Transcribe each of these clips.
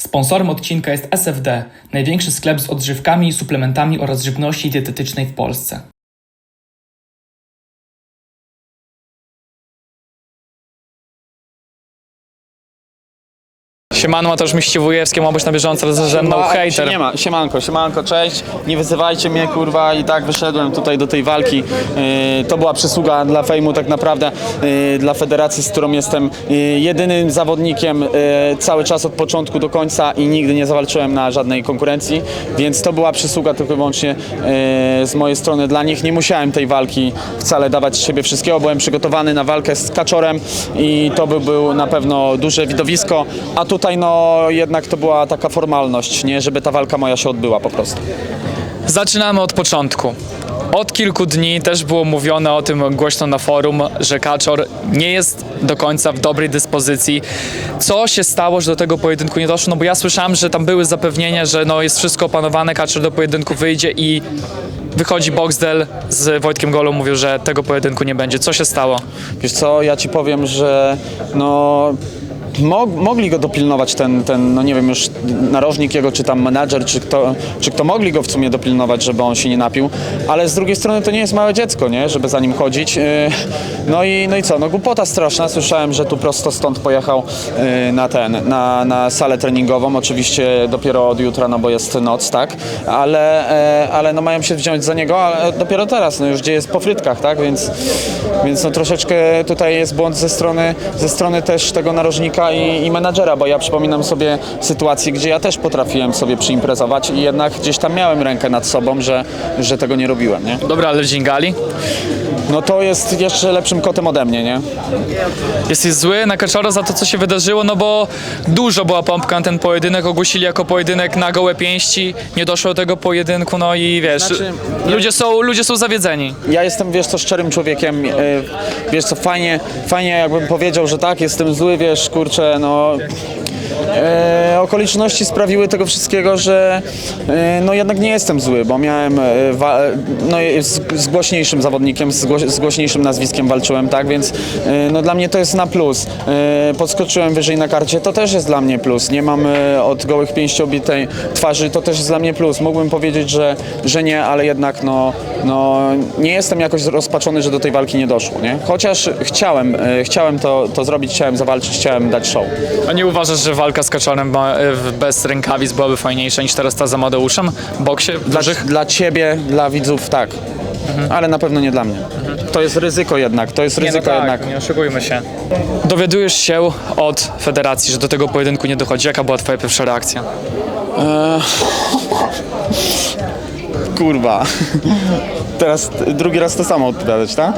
Sponsorem odcinka jest SFD, największy sklep z odżywkami, suplementami oraz żywności dietetycznej w Polsce. Siemano, Mateusz Miściwujewski, ma być na bieżąco, mną No, hejter. Nie ma, siemanko, siemanko, cześć. Nie wyzywajcie mnie, kurwa, i tak wyszedłem tutaj do tej walki. Yy, to była przysługa dla fejmu tak naprawdę, yy, dla federacji, z którą jestem yy, jedynym zawodnikiem yy, cały czas od początku do końca i nigdy nie zawalczyłem na żadnej konkurencji, więc to była przysługa tylko i wyłącznie yy, z mojej strony dla nich. Nie musiałem tej walki wcale dawać z siebie wszystkiego, byłem przygotowany na walkę z Kaczorem i to by był na pewno duże widowisko, a tutaj no jednak to była taka formalność, nie, żeby ta walka moja się odbyła po prostu. Zaczynamy od początku. Od kilku dni też było mówione o tym głośno na forum, że Kaczor nie jest do końca w dobrej dyspozycji. Co się stało, że do tego pojedynku nie doszło? No bo ja słyszałem, że tam były zapewnienia, że no jest wszystko opanowane, Kaczor do pojedynku wyjdzie i wychodzi Boxdel z Wojtkiem Golą, mówił, że tego pojedynku nie będzie. Co się stało? Wiesz co, ja ci powiem, że no mo- mogli go dopilnować ten, ten, no nie wiem już narożnik jego, czy tam menadżer, czy kto, czy kto mogli go w sumie dopilnować, żeby on się nie napił, ale z drugiej strony to nie jest małe dziecko, nie, żeby za nim chodzić. Yy, No i, no i co, no głupota straszna, słyszałem, że tu prosto stąd pojechał yy, na ten, na, na salę treningową, oczywiście dopiero od jutra, no bo jest noc, tak, ale, e, ale no mają się wziąć za niego, ale dopiero teraz, no już gdzie jest po frytkach, tak, więc, więc no troszeczkę tutaj jest błąd ze strony, ze strony też tego narożnika i, i menadżera, bo ja przypominam sobie sytuację, gdzie ja też potrafiłem sobie przyimprezować i jednak gdzieś tam miałem rękę nad sobą, że, że tego nie robiłem, nie? Dobra, ale? No to jest jeszcze lepszym kotem ode mnie, nie? Jesteś zły na Kaczora za to, co się wydarzyło, no bo dużo była pompka na ten pojedynek, ogłosili jako pojedynek na gołe pięści, nie doszło do tego pojedynku, no i wiesz, Znaczy, ludzie, są, ludzie są zawiedzeni. Ja jestem, wiesz co, szczerym człowiekiem, e, wiesz co, fajnie, fajnie jakbym powiedział, że tak, jestem zły, wiesz, kurczę, no... E, okoliczności sprawiły tego wszystkiego, że e, no jednak nie jestem zły, bo miałem e, wa- no, z, z głośniejszym zawodnikiem, z, gło- z głośniejszym nazwiskiem walczyłem, tak, więc e, no dla mnie to jest na plus. E, podskoczyłem wyżej na karcie, to też jest dla mnie plus. Nie mam e, od gołych pięści obitej twarzy, to też jest dla mnie plus. Mógłbym powiedzieć, że, że nie, ale jednak no, no nie jestem jakoś rozpaczony, że do tej walki nie doszło, nie? Chociaż chciałem, e, chciałem to, to zrobić, chciałem zawalczyć, chciałem dać show. A nie uważasz, że walka z Kaczorem ma- w- bez rękawic byłaby fajniejsza niż teraz ta za Amadeuszem w boksie Dla, dużych? dla ciebie, dla widzów tak, ale na pewno nie dla mnie. To jest ryzyko jednak, to jest Nie, no ryzyko tak, jednak. nie oszukujmy się. Dowiadujesz się od federacji, że do tego pojedynku nie dochodzi. Jaka była twoja pierwsza reakcja? Kurwa. Teraz drugi raz to samo odpowiadać, tak?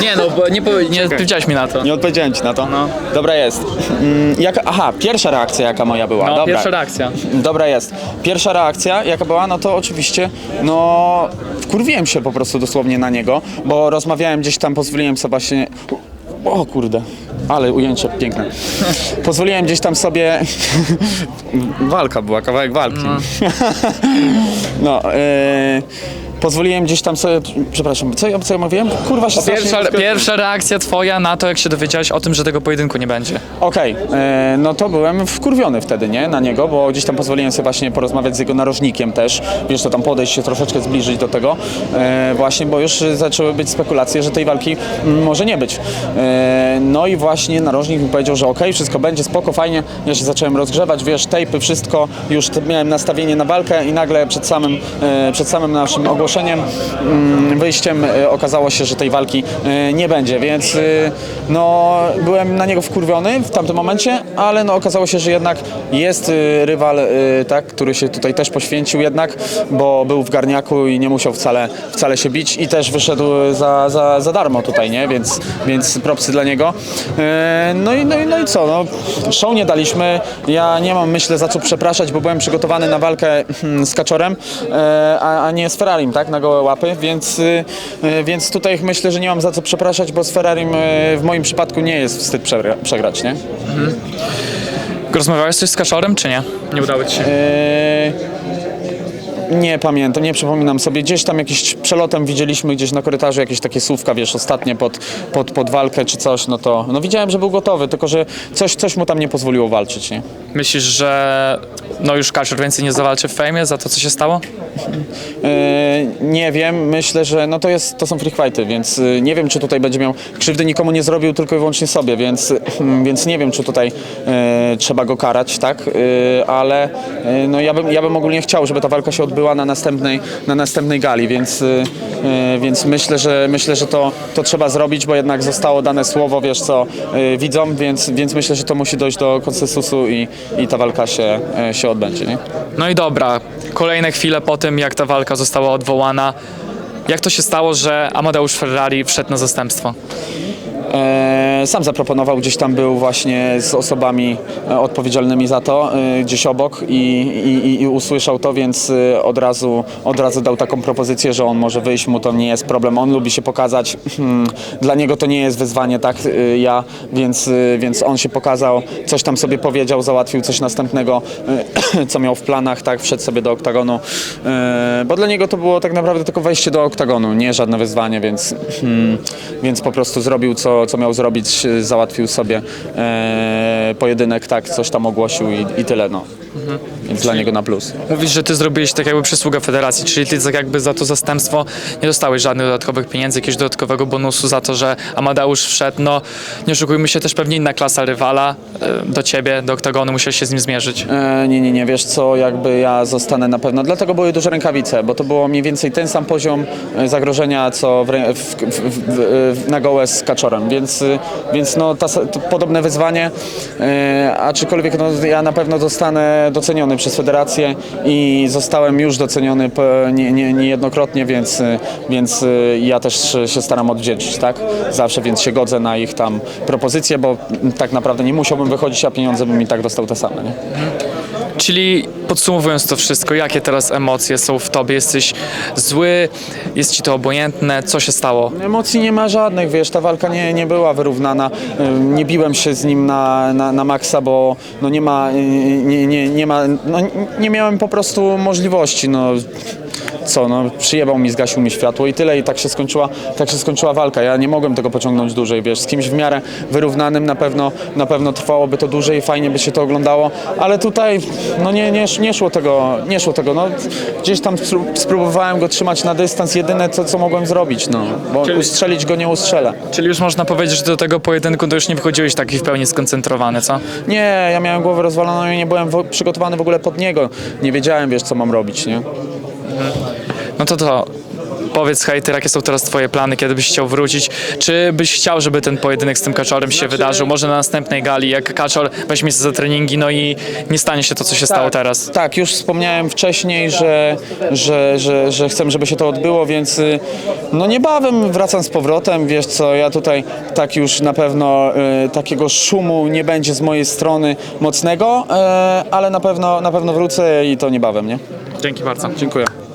Nie no, bo nie, nie powiedziałeś mi na to. Nie odpowiedziałem ci na to. No. Dobra jest. Mm, jaka, aha, pierwsza reakcja jaka moja była. No, Dobra. pierwsza reakcja. Dobra jest. Pierwsza reakcja, jaka była, no to oczywiście, no wkurwiłem się po prostu dosłownie na niego, bo rozmawiałem gdzieś tam, pozwoliłem sobie właśnie... O kurde, ale ujęcie piękne. Pozwoliłem gdzieś tam sobie... Walka była, kawałek walki. No, e... Pozwoliłem gdzieś tam sobie, przepraszam, co ja, co ja mówiłem? Kurwa się strasznie Pierwsza, pierwsza reakcja twoja na to, jak się dowiedziałeś o tym, że tego pojedynku nie będzie. Okej, e, no to byłem wkurwiony wtedy, nie, na niego, bo gdzieś tam pozwoliłem sobie właśnie porozmawiać z jego narożnikiem też, wiesz, to tam podejść się troszeczkę zbliżyć do tego, e, właśnie, bo już zaczęły być spekulacje, że tej walki mm, może nie być. E, no i właśnie narożnik mi powiedział, że okej, wszystko będzie, spoko, fajnie, ja się zacząłem rozgrzewać, wiesz, tejpy, wszystko, już miałem nastawienie na walkę i nagle przed samym, e, przed samym naszym ogłoszeniem, mm, wyjściem e, okazało się, że tej walki e, nie będzie, więc e, no byłem na niego wkurwiony w tamtym momencie, ale no okazało się, że jednak jest rywal, tak, który się tutaj też poświęcił jednak, bo był w garniaku i nie musiał wcale, wcale się bić i też wyszedł za, za, za darmo tutaj, nie, więc, więc propsy dla niego. No i, no, i, no i co, no, show nie daliśmy, ja nie mam myślę za co przepraszać, bo byłem przygotowany na walkę hmm, z Kaczorem, a, a nie z Ferrarim, tak, na gołe łapy, więc, y, y, więc tutaj myślę, że nie mam za co przepraszać, bo z Ferrarim y, w moim przypadku nie jest wstyd przegra- przegrać, nie? Rozmawiałeś coś z Kaczorem, czy nie? Nie udało ci się. E, Nie pamiętam, nie przypominam sobie. Gdzieś tam jakiś przelotem widzieliśmy gdzieś na korytarzu jakieś takie słówka, wiesz, ostatnie pod, pod, pod walkę czy coś, no to no widziałem, że był gotowy, tylko że coś, coś mu tam nie pozwoliło walczyć, nie? Myślisz, że no już Kaczor więcej nie zawalczy w fejmie za to, co się stało? Yy, nie wiem, myślę, że no to, jest, to są free fighty, więc yy, nie wiem, czy tutaj będzie miał krzywdy nikomu nie zrobił, tylko i wyłącznie sobie, więc, yy, więc nie wiem, czy tutaj yy, trzeba go karać, tak, yy, ale yy, no ja bym, ja bym ogólnie chciał, żeby ta walka się odbyła na następnej, na następnej gali, więc, yy, yy, więc myślę, że myślę, że to, to trzeba zrobić, bo jednak zostało dane słowo, wiesz co, yy, widzom, więc, więc myślę, że to musi dojść do konsensusu i, i ta walka się, się odbędzie, nie? No i dobra, kolejne chwile po tym, jak ta walka została odwołana. Jak to się stało, że Amadeusz Ferrari wszedł na zastępstwo? E, Sam zaproponował, gdzieś tam był właśnie z osobami e, odpowiedzialnymi za to, e, gdzieś obok i, i, i- usłyszał to, więc od razu, od razu dał taką propozycję, że on może wyjść, mu to nie jest problem, on lubi się pokazać, Hmm, dla niego to nie jest wyzwanie, tak, ja, więc, więc on się pokazał, coś tam sobie powiedział, załatwił coś następnego, co miał w planach, tak, wszedł sobie do oktagonu, bo dla niego to było tak naprawdę tylko wejście do oktagonu, nie żadne wyzwanie, więc, hmm, więc po prostu zrobił co, co miał zrobić, załatwił sobie e, pojedynek, tak, coś tam ogłosił i, i tyle, no. Więc dla niego na plus. Mówisz, że ty zrobiłeś tak jakby przysługę federacji, czyli ty tak jakby za to zastępstwo nie dostałeś żadnych dodatkowych pieniędzy, jakiegoś dodatkowego bonusu za to, że Amadeusz wszedł. No, nie oszukujmy się, też pewnie inna klasa rywala e, do ciebie, do oktagonu, musiałeś się z nim zmierzyć. E, nie, nie, nie, wiesz co, jakby ja zostanę na pewno, dlatego były duże rękawice, bo to było mniej więcej ten sam poziom e, zagrożenia, co w, rę- w, w, w, w, na gołę z kaczorem, więc, y, więc no, ta, to podobne wyzwanie, e, aczkolwiek no, ja na pewno zostanę doceniony przez federację i zostałem już doceniony nie, nie, niejednokrotnie, więc, y, więc y, ja też się staram odwdzięczyć, tak, zawsze, więc się godzę na ich tam propozycje, bo tak naprawdę nie musiałbym wychodzić, a pieniądze bym i tak dostał te same, nie? Czyli podsumowując to wszystko, jakie teraz emocje są w tobie? Jesteś zły, jest ci to obojętne, co się stało? Emocji nie ma żadnych, wiesz, ta walka nie, nie była wyrównana. Nie biłem się z nim na, na, na maksa, bo no nie ma, y, nie, nie, nie ma, no nie miałem po prostu możliwości, no co, no przyjebał mi, zgasił mi światło i tyle i tak się skończyła, tak się skończyła walka. Ja nie mogłem tego pociągnąć dłużej, wiesz, z kimś w miarę wyrównanym na pewno, na pewno trwałoby to dłużej, fajnie by się to oglądało, ale tutaj no nie, nie, nie szło tego, nie szło tego, no gdzieś tam spró- spróbowałem go trzymać na dystans, jedyne co, co mogłem zrobić, no, bo ustrzelić go nie ustrzelę. Czyli już można powiedzieć, że do tego pojedynku to już nie wychodziłeś taki w pełni skoncentrowany, co? Nie, ja miałem głowę rozwaloną i nie byłem przygotowany w ogóle pod niego, nie wiedziałem, wiesz, co mam robić, nie? No to to. Powiedz hejter, jakie są teraz twoje plany, kiedy byś chciał wrócić? Czy byś chciał, żeby ten pojedynek z tym kaczorem się wydarzył? Może na następnej gali, jak kaczor weźmie się za treningi, no i nie stanie się to, co się stało teraz. Tak, już wspomniałem wcześniej, że, że, że, że chcę, żeby się to odbyło, więc y, no niebawem wracam z powrotem, wiesz co, ja tutaj tak już na pewno y, takiego szumu nie będzie z mojej strony mocnego, y, ale na pewno, na pewno wrócę i to niebawem, nie? Dzięki bardzo. Dziękuję.